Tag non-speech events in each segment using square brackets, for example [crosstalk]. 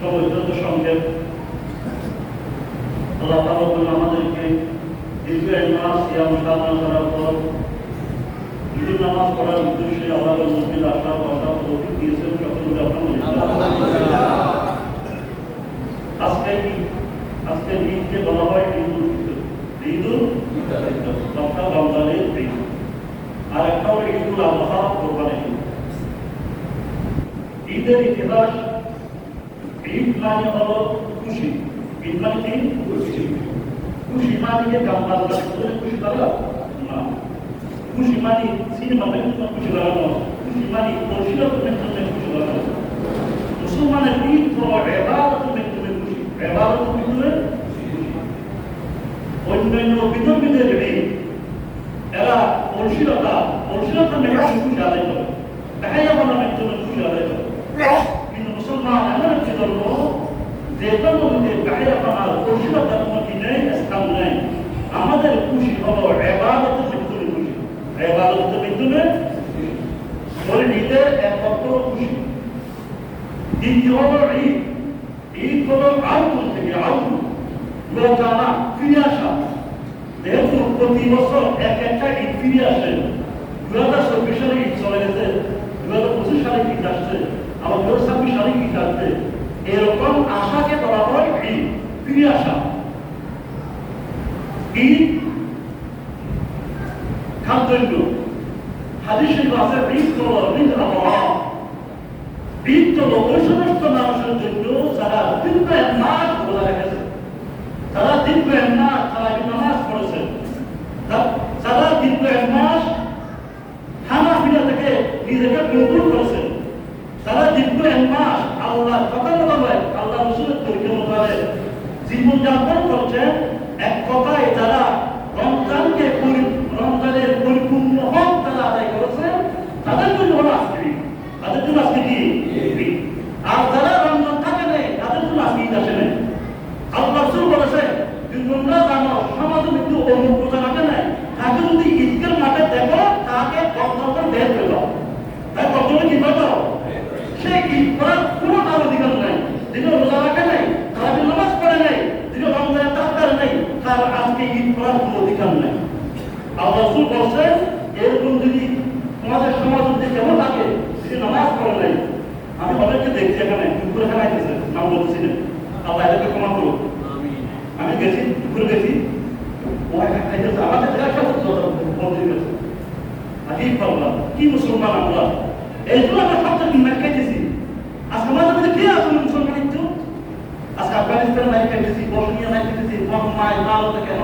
Schau, das ist schon jetzt. আল্লাহ তাআলা আমাদেরকে দীর্ঘ এক মাস ইয়াম সাধনা করার পর ঈদের নামাজ পড়ার উদ্দেশ্যে আমাদের মসজিদ আসার কথা তৌফিক দিয়েছেন। সকলকে আজকে আজকে ঈদকে বলা হয় ঈদুল ঈদুল তথা রমজানের ঈদ। আর একটা হলো ঈদুল আজহা কোরবানির ঈদ। ঈদের ইতিহাস, ঈদ মানে হলো খুশি। ঈদ মানে কি খুশি খুশি মানে যে গান বাজনা করে খুশি লাগা না। খুশি মানে সিনেমা দেখে তোমার খুশি লাগানো খুশি মানে পরিষদ তুমি তুমি খুশি লাগানো মুসলমানের ঈদ হলো এবাদত তুমি তুমি খুশি এবাদত তুমি তুমি অন্যান্য বিধর্মীদের ঈদ এরা পরিশীলতা পরিশীলতা মেঘা খুশি আদায় করে। দেখা যাবে না একজন খুশি আদায় করে। কিন্তু মুসলমান এমন একটি ধর্ম আমাদের খুশি হলো এবাদত মৃত্যুরে খুশি এবাদত মৃত্যুরে বলে একমাত্র খুশি দ্বিতীয় হলো ঈদ ঈদ হলো আউটুল থেকে আউটুল যেহেতু প্রতি বছর এক একটা ঈদ ফিরে আসে দু হাজার চব্বিশ সালে ঈদ চলে গেছে দু হাজার ছাব্বিশ সালে ঈদ আসছে এরকম আশাকে বলা হয় ঈদ আশা ঈদ আছে ঈদ হলো ঈদ ঈদ ওই সমস্ত মানুষের জন্য যারা মাস বলা রেখেছে যারা দীর্ঘ এক মাস তারা নামাজ পড়েছে যারা দীর্ঘ এক মাস খানা পিনা থেকে নিজেকে বিরত করেছে তারা দীর্ঘ এক মাস আল্লাহ কথা মোতাবেক আল্লাহ রসুলের তরিকা মোতাবেক জীবনযাপন করছেন এক কথায় তারা রমজানকে পরি- রমজানের পরিপূর্ণ হক তারা আদায় করেছে তাদের জন্য হলো আজকে ঈদ। তাদের জন্য আজকে কি ঈদ। আর যারা রমজান থাকে নেই তাদের জন্য আজকে ঈদ আসে নাই আল্লাহ রসুল বলেছে যে তোমরা জানো সমাজে কিন্তু অমুক জানাতে নাই তাকে যদি ঈদকের মাঠে দেখো তাকে কর্তব্য বের করে দাও তাই কর্তব্য কি করে দাও সে ঈদ করার কোনো তার অধিকার নাই যিনি রোজা রাখে নাই তারা যে নামাজ পড়ে নাই যিনি রমজানের তার নাই তার আজকে ঈদ করার কোনো অধিকার নাই আল্লাহ রসুল বলছেন এরকম যদি তোমাদের সমাজ যদি কেমন থাকে যদি নামাজ পড়ে নাই আমি অনেককে দেখছি এখানে দুপুরে খানা নাম বলছিলেন আল্লাহ এটাকে ক্ষমা করুন আমি গেছি দুপুরে গেছি। একটা আমাদের মন্দির গেছে কি মুসলমান আমরা? এই আমরা সবচেয়ে ম্যাচ খাইতেছি। আজকে আমাদের মধ্যে কে আছে মুসলমান একটু? আজকে আফগানিস্তান ম্যাচ খাইতেছি বসনিয়া খাইতেছি ভারতে কেন?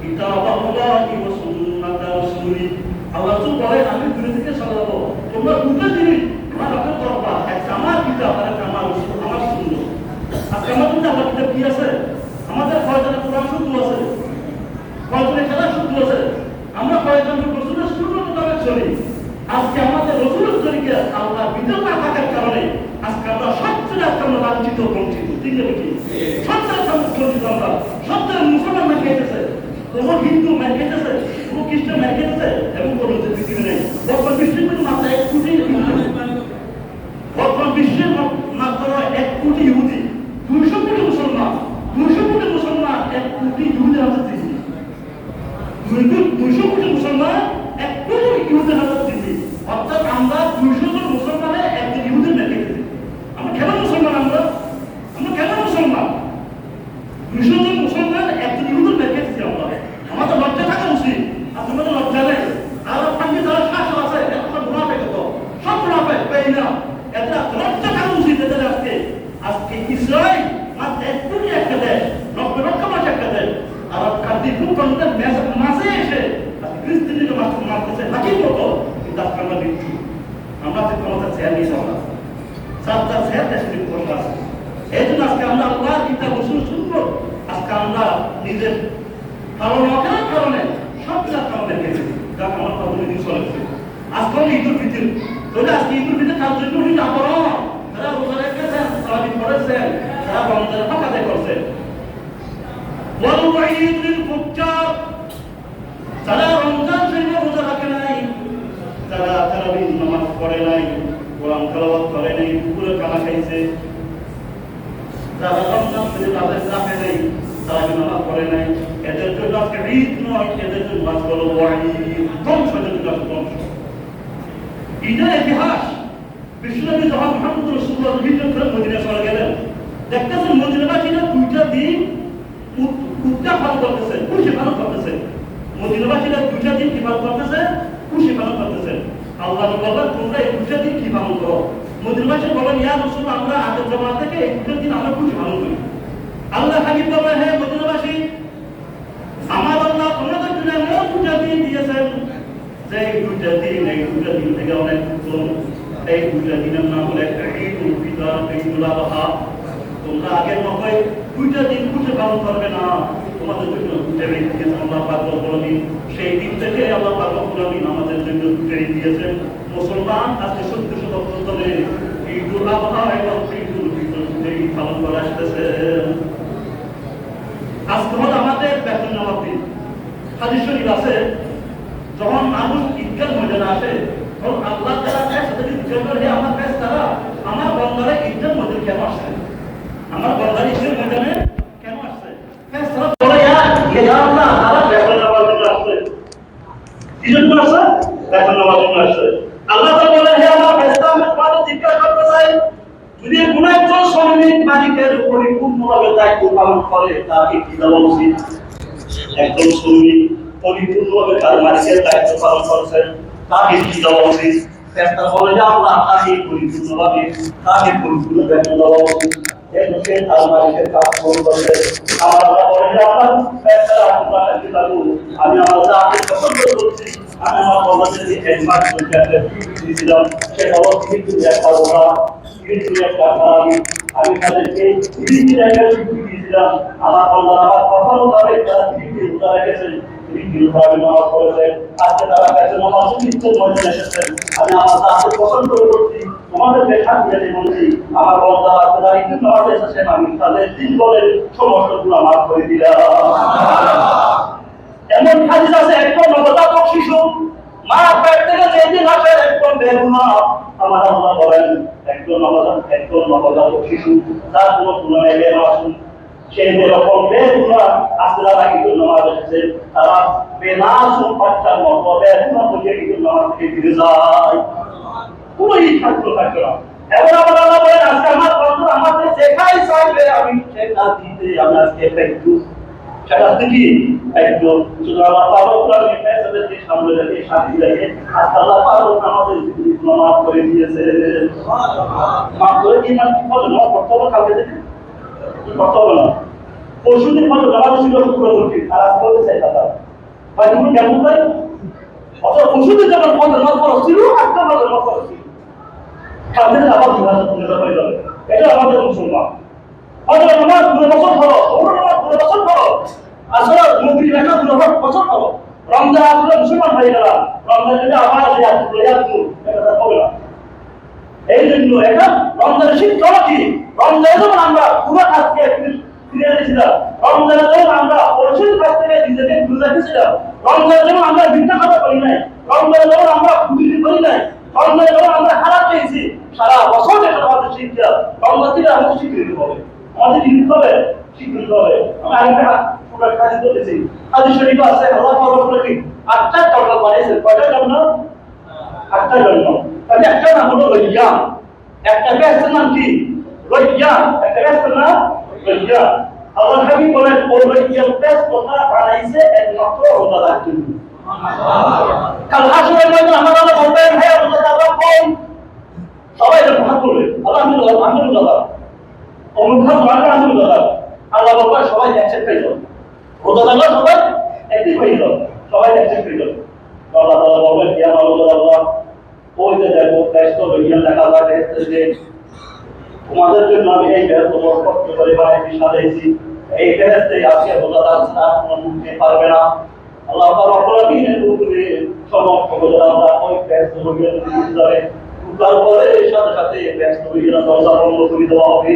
কিতাবাল্লাহি ওয়া সুন্নাত রাসূলি আল্লাহ বলেন আমি দূরে চলে যাব তোমরা দুটো জিনিস আমার হাতে করবা একটা আমার কিতাব আর একটা আমার রসূল, আমার সুন্নাত আজকে আমার মধ্যে আমার কিতাব কি আছে আমাদের কয়জনের কোরআন শুদ্ধ আছে কয়জনের খেলা শুদ্ধ আছে আমরা কয়জন রসুলের সুন্নাত মোতাবেক চলি আজকে আমাদের রসুলের তরিকে আল্লাহ বিদ্যুৎ না থাকার কারণে আজকে আমরা সবচেয়ে আজকে আমরা লাঞ্ছিত বঞ্চিত ঠিক আছে কি সবচেয়ে আজকে আমরা বঞ্চিত আমরা সবচেয়ে মুসলমান মেরে খেতেছে কোনো হিন্দু মেরে খেতেছে কোনো খ্রিস্টান মেরে খেতেছে এবং কোনো পৃথিবী নেই। বর্তমান বিশ্বের মধ্যে মাত্র এক কোটি বর্তমান বিশ্বের মাত্র এক কোটি ইহুদি। দুইশো কোটি মুসলমান। দুইশো কোটি মুসলমান, এক কোটি ইহুদি হাতে দিয়েছে দুইশো কোটি মুসলমান, এক কোটি ইহুদি হাতে দিয়েছে অর্থাৎ আমরা দুইশো জন মুসলমানে একজন ইহুদি মেরে দিয়েছি আমরা কেন মুসলমান আমরা? আমরা কেন মুসলমান? দুইশো জন মুসলমান একজন ইহুদি মেরে দিয়েছি আমরা আমাদের লজ্জা থাকা উচিত আর তোমাদের লজ্জা নেই আর আপনাকে যারা শাসক আছে এত সব মুনাফেক হতো সব মুনাফেক পেয়ে না এটা লজ্জা থাকা উচিত এদের আজকে আজকে ইসরায়েল মাত্র এক কোটি একটা দেশ নব্বই লক্ষ মাস একটা দেশ আর কান্দি ভূখণ্ডের মাঝে এসে আজকে খ্রিস্টানকে মাত্র মারতেছে হাকির মতো কিন্তু আজকে আমরা দিচ্ছি আমরা যে ক্ষমতা চেয়ার নিয়েছি আমরা সাত চার চেয়ার দেশে বসে আছে এই জন্য আজকে আমরা আল্লাহ কিতাব রসুল শুনবো আজকে আমরা নিজের কারণ অকার কারণে সব যা কারণে গেছে যাক আমার কথা দিন চলেছে আজকে হলো ঈদুল ফিতর তাহলে আজকে ঈদুল ফিতর তার জন্য উনি আমরণ তারা রোজা রেখেছেন সালামি করেছেন তারা রমজানের টাকা আদায় করছেন والوعيد للفجار তারা রমজান শরীফে রোজা রাখে নাই তারা তারাবির নামাজ পড়ে নাই কোরআন তেলাওয়াত করে নাই দুপুরে খানা খাইছে। যারা রমজান শরীফ তাদের রাখে নাই তারাবির নামাজ পড়ে নাই। এদের জন্য আজকে ঈদ নয়, এদের জন্য হলো ওয়াঈদ ধ্বংস, এদের জন্য ধ্বংস। ঈদের ইতিহাস, বিশ্বনবী যখন মোহাম্মদ রসুল্লাহ হিজরত করে মদিনা চলে গেলেন, দেখতেছেন মদিনাবাসীরা দুইটা দিন কুত্তা করতেছে খুশি পালন করতেছে। মদিনাবাসীরা দুইটা দিন কি পালন করতেছে? আল্লাহ বললেন তোমরা দুইটা দিন কি পালন করো? মদিনাবাসী বলেন, ইয়া রসুল আমরা আগের জমা থেকে এই দুটো দিন আমরা খুশি পালন করি। আল্লাহ হাবিব বললেন, হে মদিনাবাসী, আমার আল্লাহ তোমাদের জন্য এমন দুটা দিন দিয়েছেন, যে এই দুইটা দিন, এই দুইটা দিন থেকে অনেক উত্তম এই দুইটা দিনের নাম হলো একটা ঈদুল ফিতর, ঈদুল আযহা তোমরা আগের মতোই দুইটা দিন খুঁজে পালন করবে না। তোমাদের জন্য দিন দিয়েছেন আল্লাহ পাক রব্বুল সেই দিন থেকে আল্লাহ পাক রব্বুল আমাদের জন্য দিন দিয়েছেন মুসলমান আজকে সত্য শতাব্দ ধরে ঈদুল আযহা এবং ঈদুল ফিতর পালন করে আসতেছে আজকে হলো আমাদের বেতন নেওয়ার দিন হাদিস শরীফ আছে যখন মানুষ ঈদগাহ ময়দানে আসে তখন আল্লাহ তারা চায় তাদেরকে জিজ্ঞেস করে আমার কাছে তারা আমার বন্দারে ঈদগাহ ময়দানে কেন আসছে? আমার বন্দারে ঈদগাহ ময়দানে কেন আসছে ফেরেশতারা বলে ইয়া ইয়া আল্লাহ তারা বেতন নেওয়ার জন্য আসছে আল্লাহ ফেরেশতা যদি কোনো পরিপূর্ণভাবে দায়িত্ব পালন করে, তাকে কি উচিত? একজন শ্রমিক পরিপূর্ণভাবে তার মালিকের দায়িত্ব পালন করছেন তাকে কি দেওয়া উচিত? একটা বলে যে আমরা তাকে পরিপূর্ণভাবে তাকে পরিপূর্ণ বেতন দেওয়া উচিত। করছে আমার আল্লাহ আমি যাকে পছন্দ করছি আমি আমার কিন্তু একটা আমি আমি তাদেরকে বিভিন্ন জায়গায় দিয়েছিলাম আমার আমার কখনো তারা তারা রেখেছেন আজকে তারা আমি আমার পছন্দ করছি তোমাদের দেখা দিয়ে বলছি আমি তাদের দিন বলে সমস্যাগুলো মাফ করে দিলাম এমন হাদিস আছে একজন নবজাতক শিশু মা পেট থেকে যেদিন আসে একজন বেগুনা আমার আল্লাহ বলেন একজন নবজাতক একজন নবজাতক শিশু তার কোনো তুলনায় বের আসুন সেই যেরকম বেগুনা আসলে নাকি জন্য নামাজ এসেছে তারা বেনাসুন বাচ্চার মতো বেগুনা বুঝে কিন্তু নামাজ থেকে ফিরে যায়। পুরোই থাকতো থাকতো না। এবার আমার আল্লাহ বলেন, আজকে আমার বন্ধু আমাদের যেখাই চাইবে, আমি সেটা দিতে আমি আজকে একটু সেটা থেকে একটু শুধু আমার পালক আমি ফেসদেরকে সামনে রেখে সাথী রেখে আর আল্লাহ পালক আমাদের জীবন মাফ করে দিয়েছে মাফ করে কি হবে না করতে হবে থেকে হবে না। পরশুদিন মতো জমা ছিল শুক্র দুটি আর আজ বলতে চাই দাদা ভাই, তুমি কেমন তাই অত পরশুদিন যখন পথের মাছ খরচ ছিল একটা মাছের মাছ খরচ ছিল। কালকে আবার দুহাজার হয়ে যাবে এটা আমাদের মুসলমান। হয়তো আমার দুটো বছর ওর আমার দুটো বছর হলো আসলে নবীর লেখা দুটো বছর হলো রমজান আসলে মুসলমান হয়ে গেলাম রমজান যদি আবার যে আসলে এটা হবে না। এই জন্য এটা রমজানের শিক্ষা কি রমজানে যখন আমরা পুরো কাজকে ফিরে এসেছিলাম, রমজানে যখন আমরা পরিশুদ্ধ কাজ নিজেকে দূরে রেখেছিলাম, রমজানে যখন আমরা ভিক্ষা কথা করি নাই, রমজানে যখন আমরা দুর্নীতি করি নাই, রমজানে যখন আমরা খারাপ পেয়েছি, সারা বছর এটা আমাদের শিক্ষা রমজান থেকে আমাদের স্বীকৃতি হবে। আমাদের কি হবে, স্বীকৃতি হবে। আমি আরেকটা পুরো কাজ করেছি। হাদিস শরীফ আছে, আল্লাহ পাক বলে কি আটটা জন্ম বানিয়েছে কয়টা জন্ম? আটটা জন্ম। তাহলে একটা নাম হলো রইয়া। একটা ব্যস্তের নাম কি? রইয়া। একটা ব্যস্তের নাম রইয়া। আল্লাহ হাবিব বলেন, ও রইয়ার ব্যস্ত কথা বানাইছে একমাত্র রোজাদার জন্য। কাল হাসরের মধ্যে আমার সবাই এটা ভাগ করবে আল্লাহ আমি আমি রোজাদার অনুভব মানে আমি রোজাদার সবাই একসাথে পেয়ে যাবে রোজাদাররা সবাই একই হয়ে সবাই একসাথে পেয়ে যাবে আল্লাহ তাআলা বলবেন ইয়া ওই যে দেখো, ব্যস্ত রইয়া দেখা যায় যে তোমাদের জন্য আমি এই বেহেস্ত বড় কষ্ট করে বাড়িতে সাজাইছি এই বেহেস্তে আজকে বোঝা যাচ্ছে না কোনো মুক্তি পারবে না। আল্লাহ তার অপরাধীনের উপরে সমস্ত বোঝা আমরা ওই বেহেস্ত হইয়া দিতে যাবে তারপরে সাথে সাথে ব্যস্ত হয়ে দরজা বন্ধ করে দেওয়া হবে।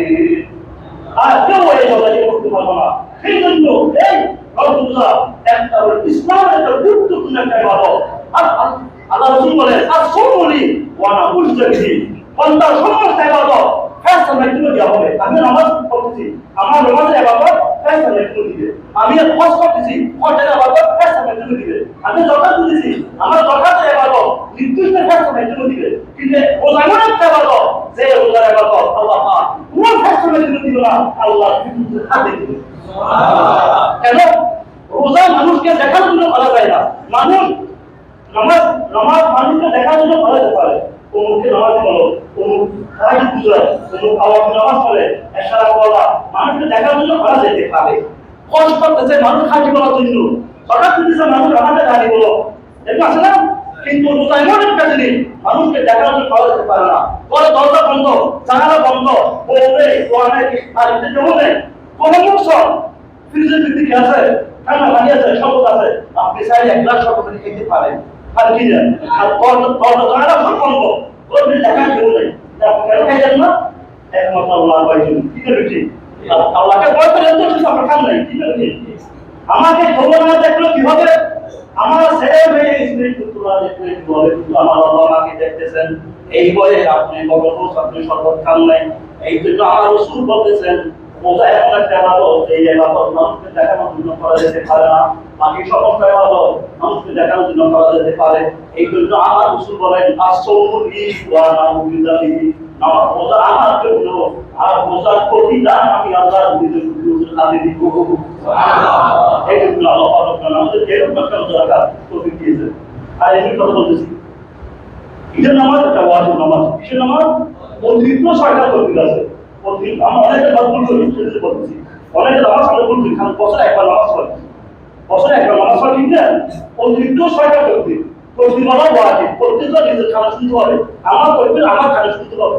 আর কেউ এই দরজাকে করতে পারব না। সেই জন্য এই আলহামদুলিল্লাহ একটা ইসলামের একটা গুরুত্বপূর্ণ একটা ইবাদত আর- আল্লাহ রাসূল বলেন আর সুন্নলি ওয়া না মুজতাহিদি বান্দা সমস্ত ইবাদত ফেরেশতা মেট্রো দেওয়া হবে। আমি নামাজ পড়তেছি আমার নামাজের ইবাদত ফেরেশতা মেট্রো দিবে। আমি হজ করতেছি হজের ইবাদত ফেরেশতা মেট্রো দিবে। আমি যাকাত দিতেছি আমার যাকাতের ইবাদত নির্দিষ্ট ফেরেশতা মেট্রো দিবে। কিন্তু রোজা এমন একটা ইবাদত যে রোজার ইবাদত আল্লাহ কোন ফেরেশতা মেট্রো দিবে না আল্লাহ হাতে দিবে। কেন? রোজা মানুষকে দেখার জন্য করা যায় না। মানুষ মানুষকে দেখার যেতে পারে না। কিন্তু রোজা বন্ধ, জানালা বন্ধ কোনো মৌসুম ফ্রিজের ভিত্তি আছে? ঠান্ডা পানি আছে শরবত আছে। আপনি চাইলে এক গ্লাস শরবত খেতে পারেন। আর কি দেন আর দরজা দরজা জানালা সব বন্ধ দেখা কেউ নেই। আপনি কেন খাইলেন না? একমাত্র আল্লাহ পাইছেন। কি কাম কি করে আমাকে খবর দেখল কীভাবে? আমার ছেলে মেয়ে বলে আমার আমাকে দেখতেছেন? এই বয়ে আপনি কখনো আপনি শরবত খান নাই। এই জন্য আমার রসুল বলতেছেন রোজা এমন একটা ইবাদত এই ইবাদত মানুষকে দেখানোর জন্য করা যেতে পারে না। বাকি সমস্ত ইবাদত মানুষকে দেখানোর জন্য করা যেতে পারে। এই জন্য আমার রসুল বলেন আসৌরি ওয়া নাউবিদালি আমার রোজা আমার জন্য আর রোজার প্রতিদান আমি আল্লাহর নিজের হাতে দিব। এই জন্য আল্লাহ আমাদের এরকম একটা দরকার তৌফিক দিয়েছে আর এই কথা বলতেছি। ঈদের নামাজ একটা ওয়াজিব নামাজ। নামাজ অতিরিক্ত আছে। অতিরিক্ত আমরা অনেকে ভুল করি সেটা বলতেছি অনেকে ছয়টা বলা ওয়াজিব। প্রত্যেকটা নিজের কানে শুনতে হবে। আমার তৌফিক আমার কানে শুনতে হবে।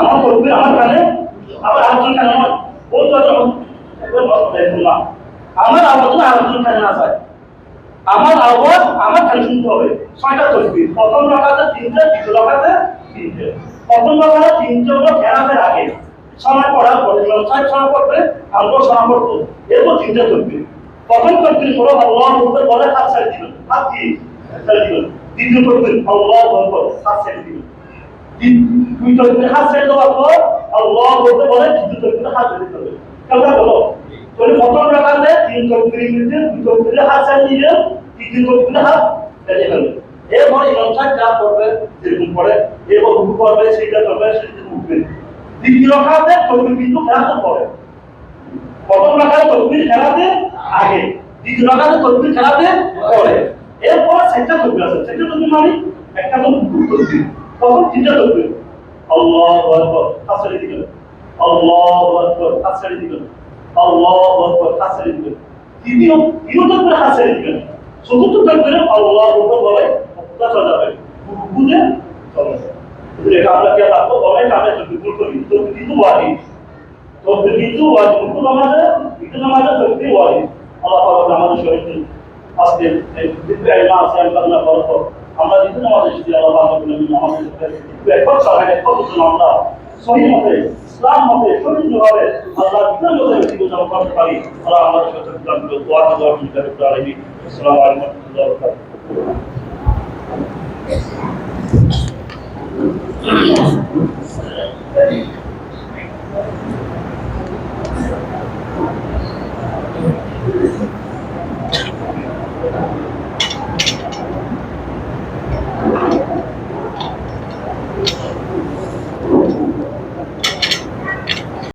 আমার তৌফিক আমার কানে আবার আরেকজন আমার আলোচনা আরেকজন কানে আমার আওয়াজ আমার খালি শুনতে হবে। ছয়টা তসবি প্রথম রাখাতে তিনটে, দ্বিতীয় রাখাতে তিনটে। প্রথম রাখাতে তিনটে হলো ফেরাতের আগে। সময় পড়ার পরে ছয় সময় পড়বে আমরা সময় পড়ব এরপর তিনটে তসবি প্রথম তসবি হলো আল্লাহ বলতে বলে হাত ছাড়ি দিবেন হাত কি ছাড়ি দিবেন দ্বিতীয় তসবি আল্লাহ বলতে হাত ছাড়ি দিবেন দুই তসবি হাত ছেড়ে দেওয়ার পর আল্লাহ বলতে বলে তৃতীয় তসবিতে হাত ছেড়ে দিতে হবে কেমন বলো তাহলে প্রথম রাখাতে তিন তকবির মধ্যে দুই তকবিরে হাত চালিয়ে দিলেন তৃতীয় তকবিরে হাত চালিয়ে ফেলবেন এরপর ইমাম সাহেব যা করবে যেরকম পড়ে, এরপর রুকু করবে সেটা করবে সেটা উঠবে দ্বিতীয় রাখাতে কিন্তু খেলাতে পড়ে। প্রথম রাখাতে তকবির খেলাতে আগে, দ্বিতীয় রাখাতে তকবির খেলাতে পড়ে। এরপর সেটা তকবির আছে। সেটা তকবির মানে একটা তো তকবির তখন তিনটা তকবির আল্লাহু আকবার ছেড়ে দিবেন আল্লাহু আকবার ছেড়ে দিবেন আল্লাহু আকবার ছেড়ে দিবেন তৃতীয় তৃতীয় হাত ছেড়ে দিবেন চতুর্থ তকবিরে আল্লাহু আকবার বলে চলে যাবে। রুকুতে চলে যাবে। আমরা রাখব? অনেক আমরা তকবির করি তো কিন্তু ওয়াজিব তকবির কিন্তু ওয়াজিব রুকু নামাজে ইতু নামাজে তকবির ওয়াজিব আল্লাহ পাক আমাদের শরীরকে আজকে এই বিদ্যায় মা আছে আল্লাহ পাক আমরা ইতু নামাজে শিখি আল্লাহ পাক আমাদের একবার সারা একবার আমরা সহি মতে, ইসলাম মতে সঠিকভাবে আল্লাহ বিধান মতে জীবন যাপন করতে পারি। আল্লাহ আমাদের সাথে দোয়া দোয়া করতে পারি আসসালামু আলাইকুম ওয়া রাহমাতুল্লাহি ওয়া বারাকাতুহু [coughs] [coughs] I want.